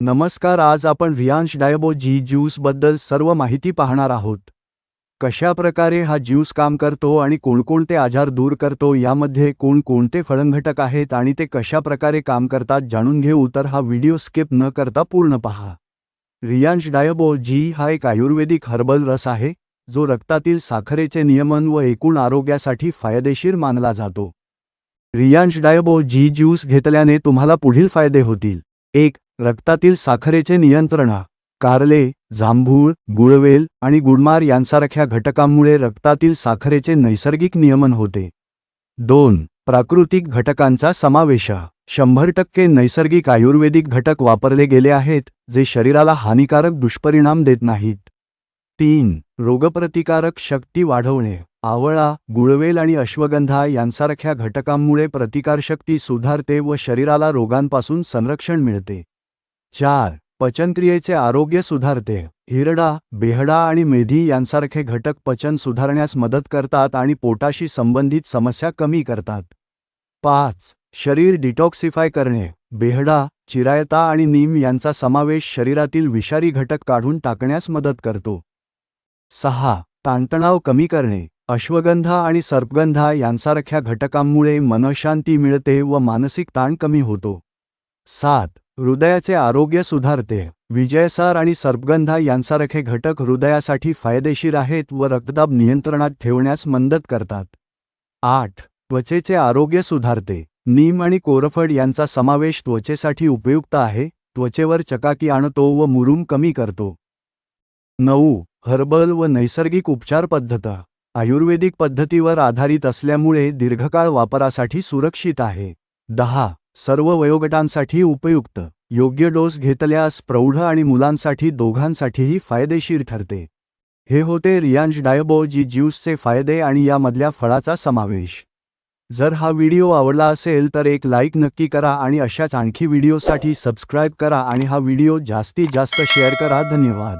नमस्कार आज आपण व्हियांश डायबो जी ज्यूसबद्दल सर्व माहिती पाहणार आहोत. कशा प्रकारे हा ज्यूस काम करतो आणि कोणकोणते आजार दूर करतो यामध्ये कोणकोणते फळंघटक आहेत आणि ते कशा प्रकारे काम करतात जाणून घेऊ तर हा व्हिडिओ स्किप न करता पूर्ण पहा. रियांश डायबो जी हा एक आयुर्वेदिक हर्बल रस आहे जो रक्तातील साखरेचे नियमन व एकूण आरोग्यासाठी फायदेशीर मानला जातो. रियांश डायबो जी ज्यूस घेतल्याने तुम्हाला पुढील फायदे होतील. एक रक्तातील साखरेचे नियंत्रण कारले जांभूळ गुळवेल आणि गुडमार यांसारख्या घटकांमुळे रक्तातील साखरेचे नैसर्गिक नियमन होते. दोन प्राकृतिक घटकांचा समावेश. शंभर टक्के नैसर्गिक आयुर्वेदिक घटक वापरले गेले आहेत जे शरीराला हानिकारक दुष्परिणाम देत नाहीत. तीन रोगप्रतिकारक शक्ती वाढवणे. आवळा गुळवेल आणि अश्वगंधा यांसारख्या घटकांमुळे प्रतिकारशक्ती सुधारते व शरीराला रोगांपासून संरक्षण मिळते. चार पचनक्रियेचे आरोग्य सुधारते. हिरडा बेहडा आणि मेधी यांसारखे घटक पचन सुधारण्यास मदत करतात आणि पोटाशी संबंधित समस्या कमी करतात. पाच शरीर डिटॉक्सिफाय करणे. बेहडा चिरायता आणि नीम यांचा समावेश शरीरातील विषारी घटक काढून टाकण्यास मदत करतो. सहा ताणतणाव कमी करणे. अश्वगंधा आणि सर्पगंधा यांसारख्या घटकांमुळे मनशांती मिळते व मानसिक ताण कमी होतो. सात हृदयाचे आरोग्य सुधारते. विजयसार आणि सर्पगंधा यांसारखे घटक हृदयासाठी फायदेशीर आहेत व रक्तदाब नियंत्रणात ठेवण्यास मदत करतात. आठ. त्वचेचे आरोग्य सुधारते. नीम आणि कोरफड यांचा समावेश त्वचेसाठी उपयुक्त आहे. त्वचेवर चकाकी आणतो व मुरूम कमी करतो. नऊ. हर्बल व नैसर्गिक उपचार पद्धत. आयुर्वेदिक पद्धतीवर आधारित असल्यामुळे दीर्घकाळ वापरासाठी सुरक्षित आहे. दहा. सर्व वयोगटांसाठी उपयुक्त योग्य डोस घेतल्यास प्रौढ आणि मुलांसाठी दोघांसाठीही फायदेशीर ठरते. हे होते रियांश डायबो जी ज्यूसचे फायदे आणि यामधल्या फळाचा समावेश. जर हा व्हिडिओ आवडला असेल तर एक लाईक नक्की करा आणि अशाच आणखी व्हिडिओसाठी सबस्क्राईब करा आणि हा व्हिडिओ जास्तीत जास्त शेअर करा. धन्यवाद.